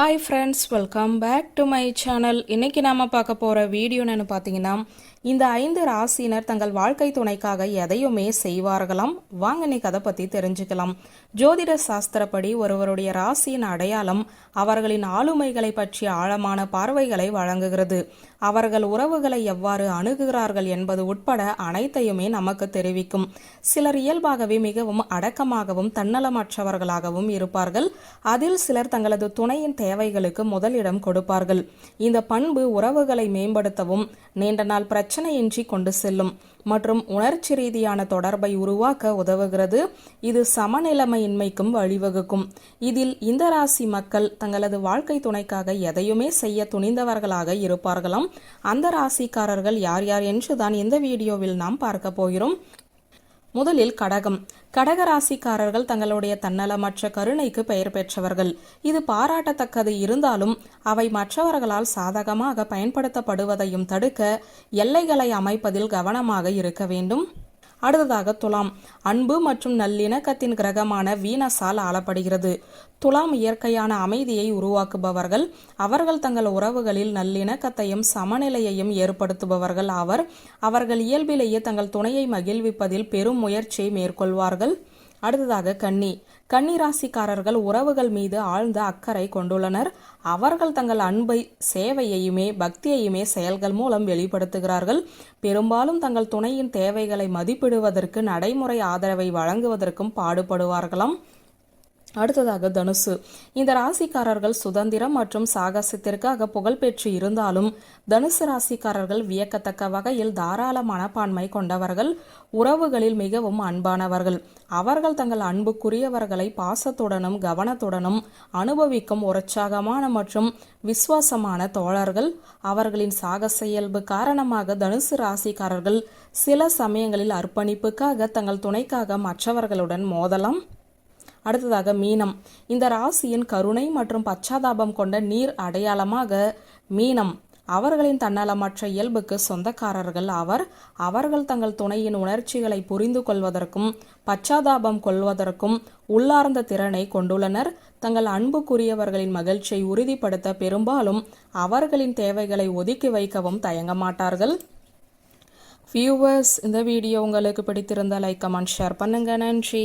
Hi friends welcome back to my channel இன்னைக்கு நாம பார்க்க போகிற வீடியோன்னு பார்த்தீங்கன்னா இந்த ஐந்து ராசியினர் தங்கள் வாழ்க்கை துணைக்காக எதையுமே செய்வார்களாம்? வாங்க நீ கதை பற்றி தெரிஞ்சுக்கலாம். ஜோதிட சாஸ்திரப்படி ஒருவருடைய ராசியின் அடையாளம் அவர்களின் ஆளுமைகளை பற்றிய ஆழமான பார்வைகளை வழங்குகிறது. அவர்கள் உறவுகளை எவ்வாறு அணுகுகிறார்கள் என்பது உட்பட அனைத்தையுமே நமக்கு தெரிவிக்கும். சிலர் இயல்பாகவே மிகவும் அடக்கமாகவும் தன்னலமற்றவர்களாகவும் இருப்பார்கள். அதில் சிலர் தங்களது துணையின் தேவைகளுக்கு முதலிடம் கொடுப்பார்கள். இந்த பண்பு உறவுகளை மேம்படுத்தவும் நீண்ட நாள் பிரச்சனையின்றி கொண்டு செல்லும் மற்றும் உணர்ச்சி ரீதியான தொடர்பை உருவாக்க உதவுகிறது. இது சமநிலைமையின்மைக்கும் வழிவகுக்கும். இதில் இந்த ராசி மக்கள் தங்களது வாழ்க்கை துணைக்காக எதையுமே செய்ய துணிந்தவர்களாக இருப்பார்களாம். அந்த ராசிக்காரர்கள் யார் யார் என்றுதான் இந்த வீடியோவில் நாம் பார்க்க போகிறோம். முதலில் கடகம். கடக ராசிக்காரர்கள் தங்களுடைய தன்னலமற்ற கருணைக்கு பெயர் பெற்றவர்கள். இது பாராட்டத்தக்கது இருந்தாலும் அவை மற்றவர்களால் சாதகமாக பயன்படுத்தப்படுவதையும் தடுக்க எல்லைகளை அமைப்பதில் கவனமாக இருக்க வேண்டும். அடுத்ததாக துலாம். அன்பு மற்றும் நல்லிணக்கத்தின் கிரகமான வீனஸால் ஆளப்படுகிறது. துலாம் இயற்கையான அமைதியை உருவாக்குபவர்கள் அவர்கள் தங்கள் உறவுகளில் நல்லிணக்கத்தையும் சமநிலையையும் ஏற்படுத்துபவர்கள். ஆவர் அவர்கள் இயல்பிலேயே தங்கள் துணையை மகிழ்விப்பதில் பெரும் முயற்சியை மேற்கொள்வார்கள். அடுத்ததாக கன்னி. கன்னி ராசிக்காரர்கள் உறவுகள் மீது ஆழ்ந்த அக்கறை கொண்டுள்ளனர். அவர்கள் தங்கள் அன்பை சேவையையுமே பக்தியையுமே செயல்கள் மூலம் வெளிப்படுத்துகிறார்கள். பெரும்பாலும் தங்கள் துணையின் தேவைகளை மதிப்பிடுவதற்கு நடைமுறை ஆதரவை வழங்குவதற்கும் பாடுபடுவார்களாம். அடுத்ததாக தனுசு. இந்த ராசிக்காரர்கள் சுதந்திரம் மற்றும் சாகசத்திற்காக புகழ்பெற்று இருந்தாலும் தனுசு ராசிக்காரர்கள் வியக்கத்தக்க வகையில் தாராள மனப்பான்மை கொண்டவர்கள் உறவுகளில் மிகவும் அன்பானவர்கள். அவர்கள் தங்கள் அன்புக்குரியவர்களை பாசத்துடனும் கவனத்துடனும் அனுபவிக்கும் உற்சாகமான மற்றும் விசுவாசமான தோழர்கள். அவர்களின் சாகச இயல்பு காரணமாக தனுசு ராசிக்காரர்கள் சில சமயங்களில் அர்ப்பணிப்புக்காக தங்கள் துணைக்காக மற்றவர்களுடன் மோதலாம். அடுத்ததாக மீனம். இந்த ராசியின் கருணை மற்றும் பச்சாதாபம் கொண்ட நீர் அடையாளமாக மீனம். அவர்களின் தன்னலமற்ற இயல்புக்கு சொந்தக்காரர்கள் அவர். அவர்கள் தங்கள் துணையின் உணர்ச்சிகளை புரிந்து கொள்வதற்கும் பச்சாதாபம் கொள்வதற்கும் உள்ளார்ந்த திறனை கொண்டுள்ளனர். தங்கள் அன்புக்குரியவர்களின் மகிழ்ச்சியை உறுதிப்படுத்த பெரும்பாலும் அவர்களின் தேவைகளை ஒதுக்கி வைக்கவும் தயங்க மாட்டார்கள். வியூவர்ஸ் இந்த வீடியோ உங்களுக்கு பிடித்திருந்தால் லைக் கமெண்ட் ஷேர் பண்ணுங்க. நன்றி.